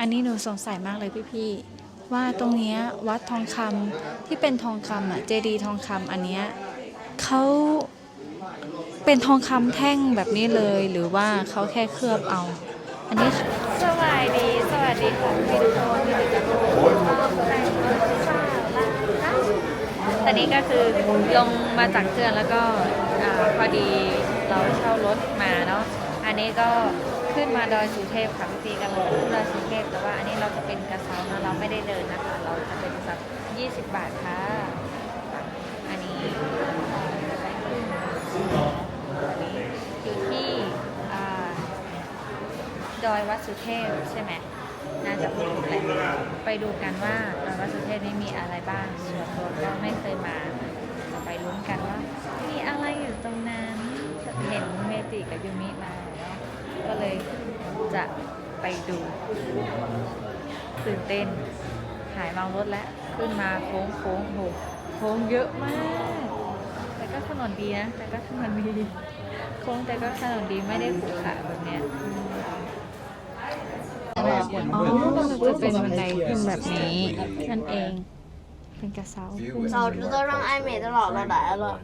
อันนี้หนูสงสัยมากเลยพี่ๆว่าตรงเนี้ยวัดทองคำที่เป็นทองคำอะเจดีย์ทองคำอันเนี้ยเขาเป็นทองคำแท่งแบบนี้เลยหรือว่าเขาแค่เคลือบเอา อันนี้สวัสดีสวัสดีค่ะพี่ทุกคนที่อยู่กับตอนนี้ก็คือลงมาจากเครื่องแล้วก็อ่าพอดีเราเช่ารถมาเนาะอันนี้ก็ ขึ้นมาดอยสุเทพค่ะพี่กันเลยขึ้นดอยสุเทพแต่ว่าอันนี้เราจะเป็นกระเช้านะเราไม่ได้เดินนะคะ เราจะเป็นสัก20บาทค่ะอันนี้จะได้ขึ้นอันนี้อยู่ที่ดอยวัดสุเทพใช่ไหมน่าจะพูดถูกแหละไปดูกันว่าดอยวัดสุเทพนี่มีอะไรบ้างส่วนตัวก็ไม่เคยมาจะไปลุ้นกันว่า มีอะไรอยู่ตรงนั้นเห็นเมจิกับยูมิมา ก็เลยจะไปดูตื่นเต้นหายมารถแล้ว ขึ้นมาโค้งโค้งโหโค้งเยอะมาก แต่ก็ถนนดีนะ แต่ก็ถนนดีโค้งแต่ก็ถนนดีไม่ได้ผูกขาแบบเนี้ยอ๋อจะเป็นบันไดขึ้นแบบนี้นั่นเองเป็นกระเซ้าเราจะต้องไอเมย์ตลอดเราได้แล้ว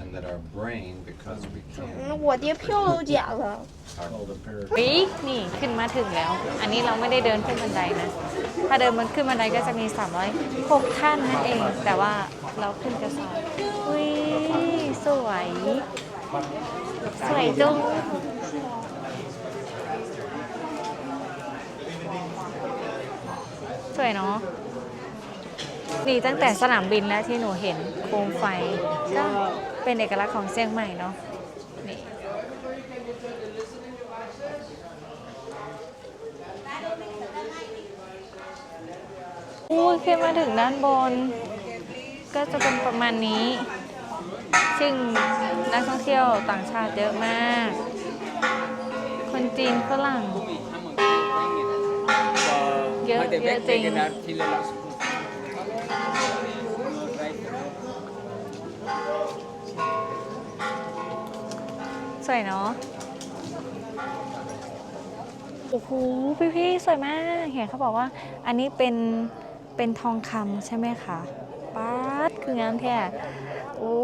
And that our brain, because we 嗯 can't, 我爹票都捡了。 our ปี๊กนี่ขึ้นมาถึงแล้ว อันนี้เราไม่ได้เดินขึ้นบันไดนะ ถ้าเดินมันขึ้นบันไดก็จะมี 306ขั้นนั่นเอง แต่ว่าเราขึ้นกระเช้าอุ้ยสวย สวยจุ้งสวยเนาะ นี่ตั้งแต่สนามบินแล้วที่หนูเห็นโคมไฟก็เป็นเอกลักษณ์ของเชียงใหม่เนาะนี่อู้ยขึ้นมาถึงด้านบน ก็จะเป็นประมาณนี้ ซึ่งนักท่องเที่ยวต่างชาติเยอะมาก คนจีนฝรั่งเยอะเยอะจริง สวยเนาะ โอ้โห พี่ๆ สวยมาก เห็นเขาบอกว่า อันนี้เป็น เป็นทองคำใช่ไหมคะป๊าดคืองามแท้โอ้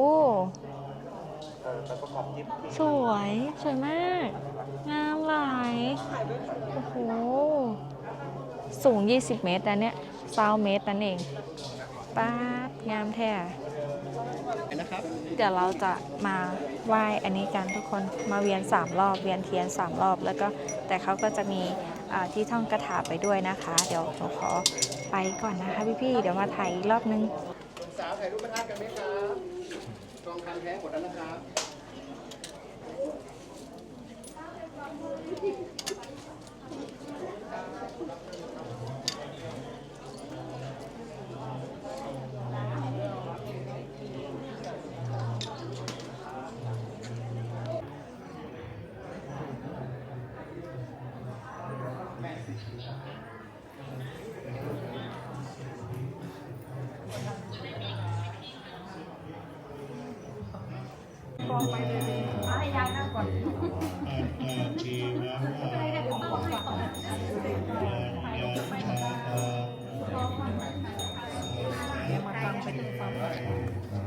สวย สวยมาก งามหลาย โอ้โห สูง 20 เมตรนะเนี่ย20เมตรนั่นเองป๊าดงามแท้ เดี๋ยวเราจะมาไหว้อันนี้กันทุกคนมาเวียน 3 รอบเวียนเทียน 3 รอบ แล้วก็แต่เขาก็จะมีอ่าที่ท่องคาถาไปด้วยนะคะ เดี๋ยวหนูขอไปก่อนนะคะพี่ๆเดี๋ยวมาถ่ายอีกรอบนึงสาวถ่ายรูปประทับกันไหมครับทองคำแท้หมดแล้วนะครับ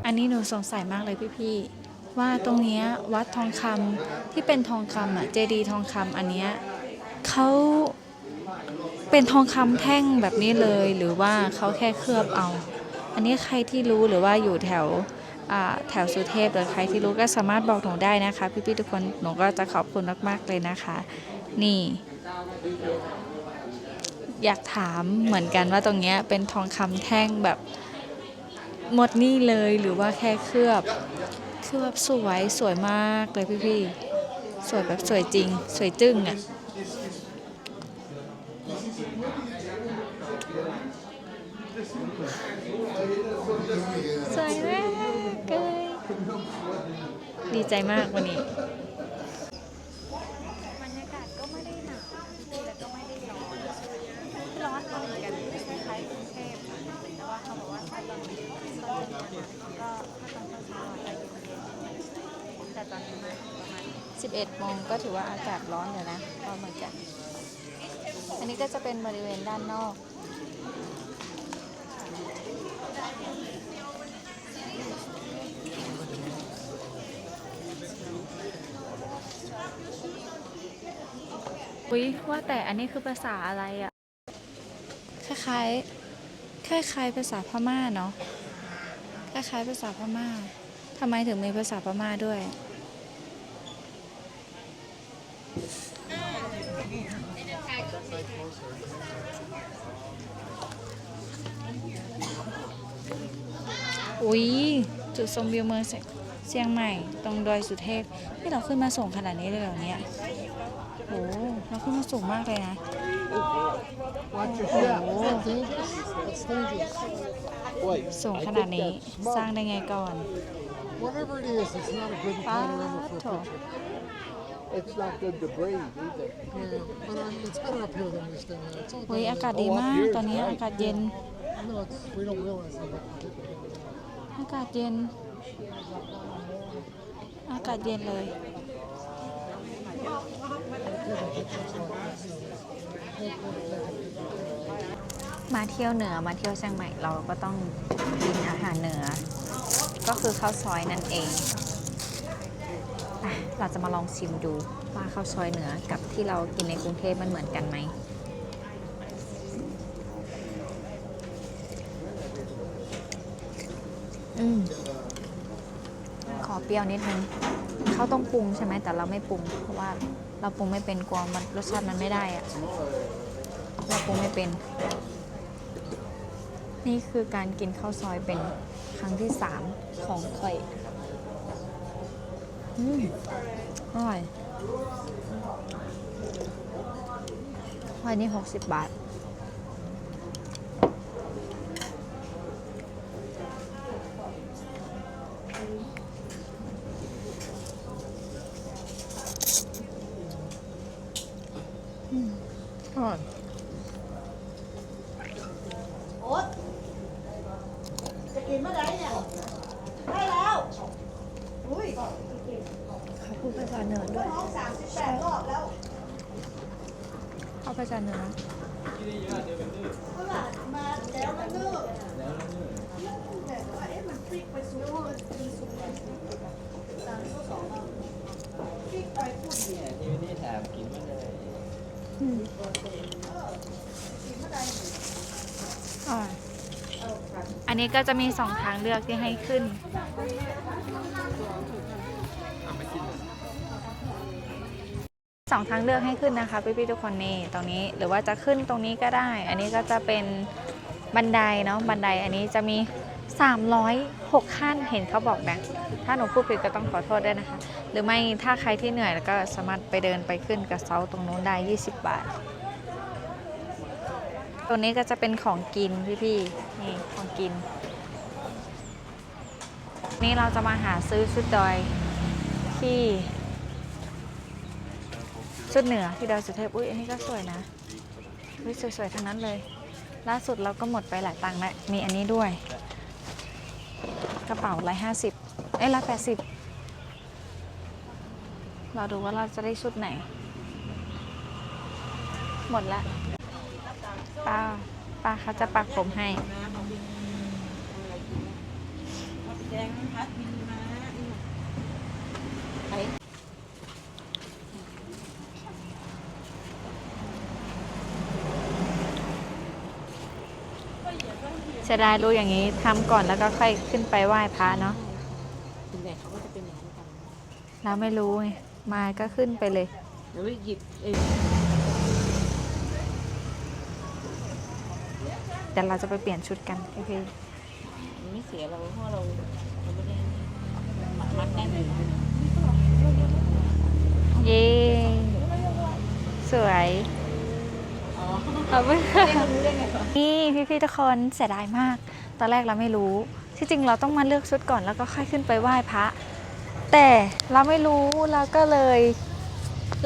อันนี้หนูสงสัยมากเลยพี่ๆ ว่าตรงเนี้ยวัดทองคำที่เป็นทองคำอะเจดีทองคำอันเนี้ยเขาเป็นทองคำแท่งแบบนี้เลยหรือว่าเขาแค่เคลือบเอา อันนี้ใครที่รู้หรือว่าอยู่แถว แถวสุเทพหรือใครที่รู้ก็สามารถบอกหนูได้นะคะ พี่ๆทุกคนหนูก็จะขอบคุณมากๆเลยนะคะ นี่ อยากถามเหมือนกันว่าตรงเนี้ยเป็นทองคำแท่งแบบหมดนี่เลยหรือว่าแค่เคลือบเคลือบสวยสวยมากเลยพี่ๆสวยแบบสวยจริง สวยจึ้งอะ่ะ สวยมากเลยดีใจมากวันนี้บรรยากาศก็ไม่ได้หนาวแต่ก็ไม่ได้ร้อนร้อนเหมือนกันไม่คล้ายกรุงเทพแต่ว่าเขาบอกว่าตอนตอนเย็นก็ถ้าตอนเช้าอาจจะเย็นแต่ตอนนี้มาประมาณ11โมงก็ถือว่าอากาศร้อนอยู่นะร้อนเหมือนกัน อันนี้ก็จะเป็นบริเวณด้านนอก อุ๊ยว่าแต่อันนี้คือภาษาอะไรอะคล้ายๆ คล้ายๆ ภาษาพม่าเนาะ คล้ายๆ ภาษาพม่าทำไมถึงมีภาษาพม่าด้วย อุ๊ยจุดชมวิวเมืองเชียเชียงใหม่ ตรงดอยสุเทพนี่เราขึ้นมาสูงขนาดนี้เลยเหรอเนี่ยโหเราขึ้นมาสูงมากเลยนะ Watch your step. It's dangerous. It's dangerous. สูงขนาดนี้สร้างได้ไงก่อน Whatever it is, it's not a good ป้า panorama for โถ a picture. It's not good to breathe either. Yeah, but um, it's better up here than this thing. It's all เฮ้ย down อากาศ there. ดีมากตอนนี้อากาศเย็น No, it's, we don't realize how much it is. อากาศเย็น อากาศเย็นเลยมาเที่ยวเหนือมาเที่ยวเชียงใหม่เราก็ต้องกินอาหารเหนือ ก็คือข้าวซอยนั่นเอง เราจะมาลองชิมดูว่าข้าวซอยเหนือกับที่เรากินในกรุงเทพมันเหมือนกันไหม อืมขอเปรี้ยวนิดนึงเขาต้องปรุงใช่ไหมแต่เราไม่ปรุง เพราะว่าเราปรุงไม่เป็นกลัวมันรสชาติมันไม่ได้อะเราปรุงไม่เป็น นี่คือการกินข้าวซอยเป็นครั้งที่สามของข่อยอืมอร่อยวันนี้หกสิบบาท อร่อยจะกินเมื่อไหร่เนี่ย ได้แล้ว อุ้ยเขาพูดภาษาเหนือด้วยท้องสามสิบแปดรอบแล้วเขาภาษาเหนือเมื่อไหร่มาแล้วมันเลิกแต่ว่าเอ๊ะมันพลิกไปสูงมันเป็นสูงสามข้อสองอะพลิกไปพูดเนี่ย อ่าอั นี้ก็จะมีสองทางเลือกที่ให้ขึ้น สองทางเลือกให้ขึ้นนะคะพี่ๆทุกคนนี่ตรงนี้หรือว่าจะขึ้นตรงนี้ก็ได้ อันนี้ก็จะเป็นบันไดเนาะบันไดอันนี้จะมี 306 ขั้นเห็นเขาบอกนะถ้าหนูพูดผิดก็ต้องขอโทษด้วยนะคะ หรือไม่ถ้าใครที่เหนื่อยแล้วก็สามารถไปเดินไปขึ้นกับเซาตรงนู้นได้ 20 บาท ตัวนี้ก็จะเป็นของกินพี่ๆนี่ของกิน นี่เราจะมาหาซื้อชุดดอยที่ชุดเหนือที่ดอยสุเทพอุ้ยอันนี้ก็สวยนะอุ้ยสวยๆทั้งนั้นเลย ล่าสุดเราก็หมดไปหลายตังค์แล้วมีอันนี้ด้วย กระเป๋าร้อยห้าสิบเอ้ยร้อยแปดสิบเราดูว่าเราจะได้ชุดไหน หมดแล้ว ป้าป้าเขาจะปักผมให้เสียดายรู้อย่างนี้ทำก่อนแล้วก็ค่อยขึ้นไปไหว้พระเนาะส่วนใหญ่เขาก็จะเป็นอย่างนี้กันเราไม่รู้ไงมาก็ขึ้นไปเลยเดี๋ยวหยิบเอง แต่เราจะไปเปลี่ยนชุดกันโอเคมันไม่เสียเราเพราะเราเราไม่ได้มัดมัดแน่นอยู่เย้สวยขอบคุณค่ะนี่พี่ๆทุกคนเสียดายมาก ตอนแรกเราไม่รู้ ที่จริงเราต้องมาเลือกชุดก่อนแล้วก็ค่อยขึ้นไปไหว้พระ แต่เราไม่รู้เราก็เลย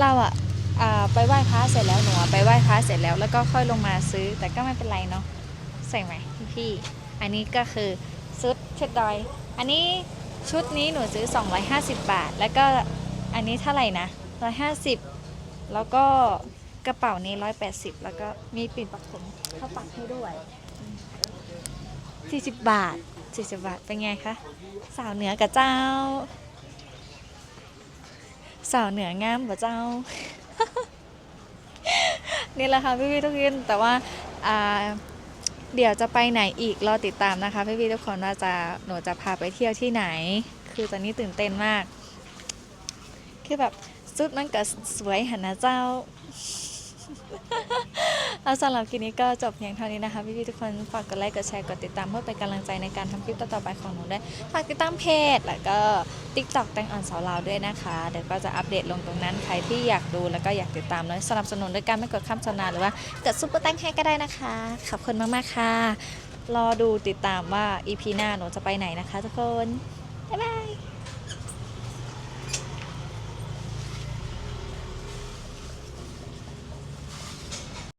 เราอะอ่าไปไหว้พระเสร็จแล้วหนูอะไปไหว้พระเสร็จแล้วแล้วก็ค่อยลงมาซื้อแต่ก็ไม่เป็นไรเนาะ ใส่ไหมพี่ อันนี้ก็คือชุดเช็ดดอย อันนี้ชุดนี้หนูซื้อ 250 บาท แล้วก็อันนี้เท่าไหร่นะ 150 แล้วก็กระเป๋านี้ร้อยแปดสิบแล้วก็มีปิ่นปักผมเข้าปักให้ด้วยสี่สิบบาทสี่สิบบาท เป็นไงคะ สาวเหนือกับเจ้า สาวเหนืองามกับเจ้า นี่แหละค่ะพี่พี่ๆทุกคนแต่ว่าอ่า เดี๋ยวจะไปไหนอีกรอติดตามนะคะพี่พี่ๆทุกคนว่าจะหนูจะพาไปเที่ยวที่ไหน คือตอนนี้ตื่นเต้นมาก คือแบบสุดมันก็สวยหันนะเจ้า แล้วสำหรับคลิปนี้ก็จบเพียงเท่านี้นะคะพี่ๆทุกคนฝากกดไลค์กดแชร์กดติดตามเพื่อเป็นกำลังใจในการทำคลิปต่อๆไปของหนูด้วยฝากติดตามเพจแล้วก็ TikTok แตงอ่อนสาวลาวด้วยนะคะเดี๋ยวก็จะอัปเดตลงตรงนั้นใครที่อยากดูแล้วก็อยากติดตามแล้วสนับสนุนด้วยการไม่กดข้ามโฆษณาหรือว่ากดซุปเปอร์แตงให้ก็ได้นะคะขอบคุณมากๆค่ะรอดูติดตามว่า EP หน้าหนูจะไปไหนนะคะทุกคนบ๊ายบาย